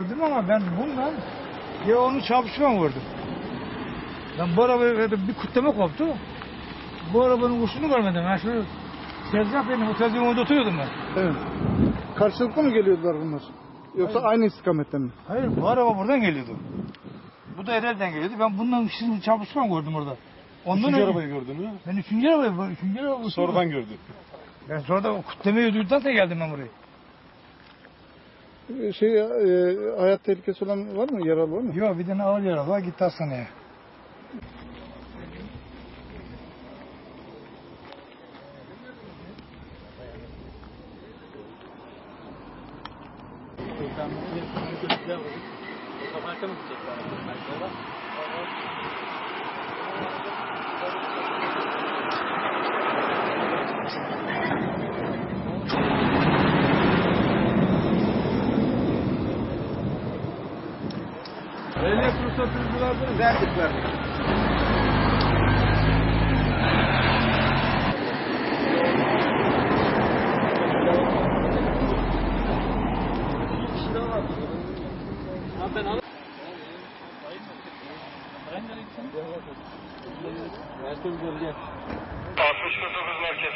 Gördüm ama ben bundan ya onu çarpışma vurdum. Ben bu arabaya bir kutlama koptu. Bu arabanın kuşunu görmedim. Ben şu tezgah benim, o tezgahın orada oturuyordum ben. Evet. Karşılıklı mı geliyordular bunlar? Yoksa aynı istikametten mi? Hayır, bu araba buradan geliyordu. Bu da Ereğli'den geliyordu. Ben bundan şimdi çarpışma gördüm orada. Ondan Üçüncü önce- arabayı gördün mü? Ben üçüncü arabayı, bu üçüncü arabayı. Sonradan gördün. Ben sonra da kutlamayı duyduktan sonra geldim ben buraya. Ee, Şey, e, hayat tehlikesi olan var mı? Yaralı var mı? Yok bir tane ağır yaralı var gitti hastaneye. Ehliyet ruhsatınızı verdiniz. Verdik verdik. Merkez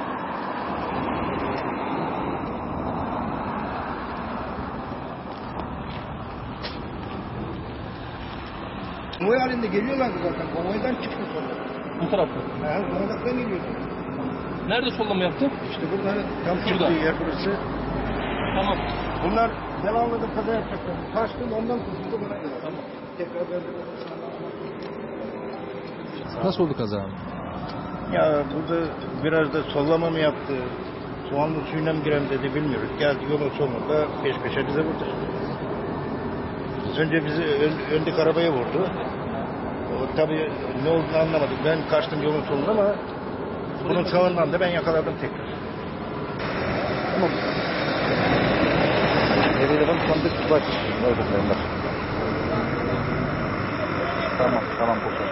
Konvoy halinde geliyorlardı zaten. Konvoydan çıktı sonra. Bu tarafta. Ha, konvoydan geliyordu. Nerede sollama yaptı? İşte burada tam Şurada. çıktığı yer burası. Tamam. Bunlar ben anladım kaza yapacaklar. Kaçtım ondan kurtuldu buna geldi. Tamam. Tekrar verdim. Nasıl oldu kaza? Ya burada biraz da sollama mı yaptı? Soğanlı suyuna mı girem dedi bilmiyoruz. Geldi yolun sonunda peş peşe bize vurdu. Önce bizi ön, öndeki arabaya vurdu. O, tabii ne olduğunu anlamadık. Ben kaçtım yolun sonunda ama bunun sağından da ben yakaladım tekrar. Evine sandık baş. Orada sayılır. Tamam, tamam. Boşver.